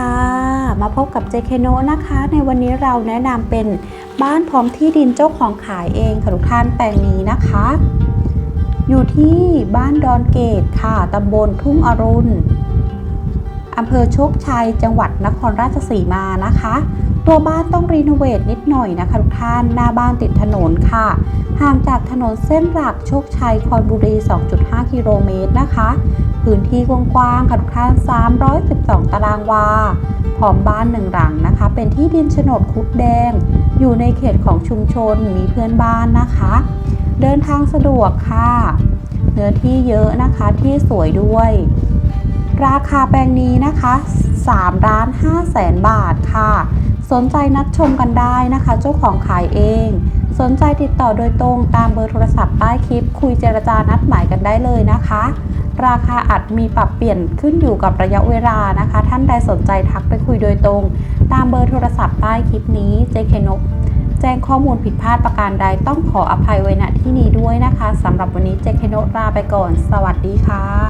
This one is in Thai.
ค่ะมาพบกับเจเคโนะนะคะ ในวันนี้เราแนะนำเป็นบ้านพร้อมที่ดินเจ้าของขายเองค่ะทุกท่านแปลงนี้นะคะ อยู่ที่บ้านดอนเกตค่ะตำบลทุ่งอรุณอำเภอโชคชัยจังหวัดนครราชสีมานะคะ ตัวบ้านต้องรีโนเวทนิดหน่อยนะคะทุกท่านหน้าบ้านติดถนนค่ะห่างจากถนนเส้นหลักโชคชัยคอนบุรี 2.5 กิโลเมตรนะคะ พื้นที่กว้างๆค่ะทุกท่าน 312 ตารางวา พร้อมบ้านหนึ่งหลังนะคะ เป็นที่ดินโฉนดคุดแดง อยู่ในเขตของชุมชน มีเพื่อนบ้านนะคะ เดินทางสะดวกค่ะ เนื้อที่เยอะนะคะที่สวยด้วย ราคาแปลงนี้นะคะ3ล้าน5แสนบาทค่ะ สนใจนัดชมกันได้นะคะ เจ้าของขายเอง สนใจติดต่อโดยตรงตามเบอร์โทรศัพท์ใต้คลิป คุยเจรจานัดหมายกันได้เลยนะคะ ราคาอาจมีปรับเปลี่ยนขึ้นอยู่กับระยะเวลานะคะ ท่านใดสนใจทักไปคุยโดยตรง ตามเบอร์โทรศัพท์ใต้คลิปนี้เจคนกแจ้งข้อมูลผิดพลาดประการใดต้องขออภัยไว้ณที่นี้ด้วยนะคะสำหรับวันนี้เจคนกลาไปก่อน สวัสดีค่ะ